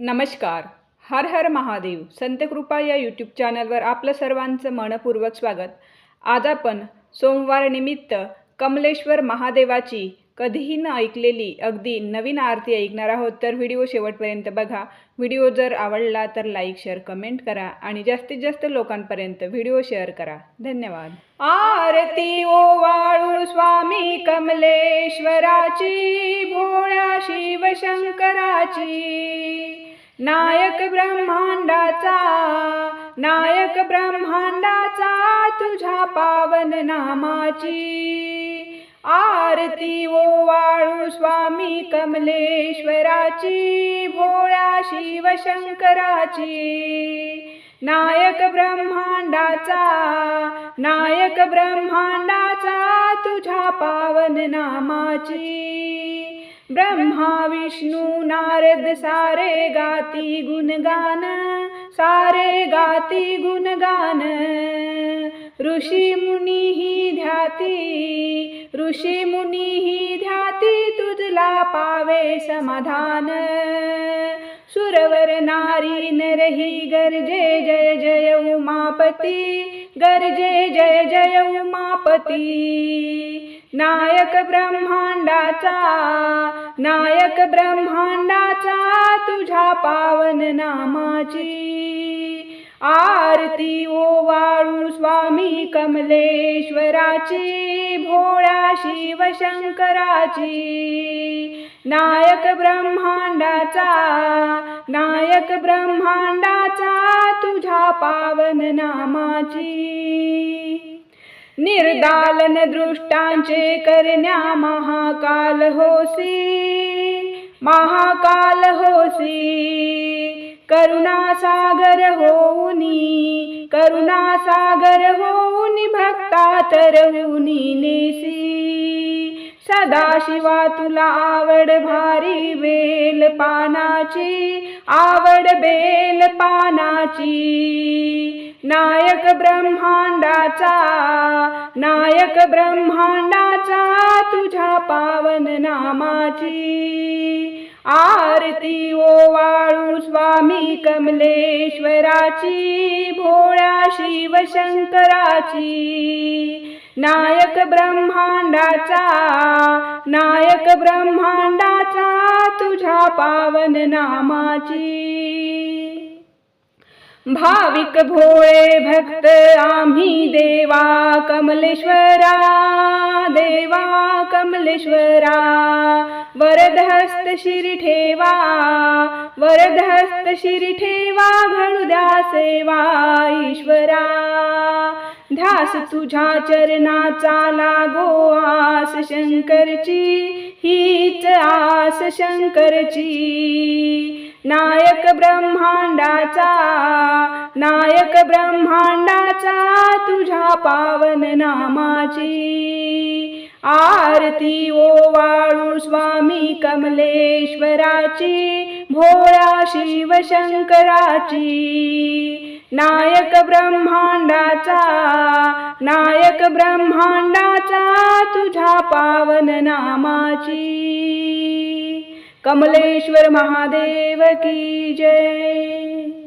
नमस्कार. हर हर महादेव. संतकृपा या यूट्यूब चॅनलवर आपलं सर्वांचं मनपूर्वक स्वागत. आज आपण सोमवार निमित्त कमलेश्वर महादेवाची कधीही न ऐकलेली अगदी नवीन आरती ऐकणार आहोत तर व्हिडिओ शेवटपर्यंत बघा. व्हिडिओ जर आवडला तर लाईक शेअर कमेंट करा आणि जास्तीत जास्त लोकांपर्यंत व्हिडिओ शेअर करा. धन्यवाद. आरती ओ वाळू स्वामी कमलेश्वराची भोळ्या शिवशंकराची. नायक ब्रह्मांडाचा नायक ब्रह्मांडाचा तुझ्या पावन नामाची. आरती ओ वाळू स्वामी कमलेश्वराची भोळ्या शिवशंकराची. नायक ब्रह्मांडाचा नायक ब्रह्मांडाचा तुझ्या पावन नामाची. ब्रह्मा विष्णू नारद सारे गाती गुणगान सारे गाती गुणगान। ऋषी मुनीही ध्याती ऋषी मुनीही ध्याती तुझला पावे समाधान। सुरवर नारी नरही गर्जे जय जय उमापती गर्जे जय जय उमापती। नायक ब्रह्मांडाचा नायक ब्रह्मांडाचा तुझ्या पावन नामाची. आरती ओ वाळू स्वामी कमलेश्वराची भोळ्या शिवशंकराची नायक ब्रह्मांडाचा नायक ब्रह्मांडाचा तुझ्या पावन नामाची. निर्दालन दृष्टांचे करण्या महाकाल होसी. महाकाल होसी. करुणा सागर होऊनी करुणा सागर होऊनी भक्ता तरहुनी नेसी. सदाशिवा तुला आवड भारी बेल पानाची आवड बेल पानाची. नायक ब्रह्मांडाचा नायक ब्रह्मांडाचा तुझ्या पावन नामाची. आरती ओ वाळू स्वामी कमलेश्वराची भोळ्या शिवशंकराची. नायक ब्रह्मांडाचा नायक ब्रह्मांडाचा तुझ्या पावन नामाची. भाविक भोळे भक्त आम्ही देवा कमलेश्वरा देवा कमलेश्वरा. वरदहस्त शिरी ठेवा वरदहस्त शिरी ठेवा घणुद्या सेवा ईश्वरा. ध्यास तुझ्या चरणाचा लागो आस शंकरची हीच आस शंकरची. नायक ब्रह्मांडाचा नायक ब्रह्मांडाचा तुझ्या पावन नामाची. आरती ओ वाळू स्वामी कमलेश्वराची भोळ्या शिवशंकराची. नायक ब्रह्मांडाचा नायक ब्रह्मांडाचा तुझ्या पावन नामाची. कमलेश्वर महादेव की जय।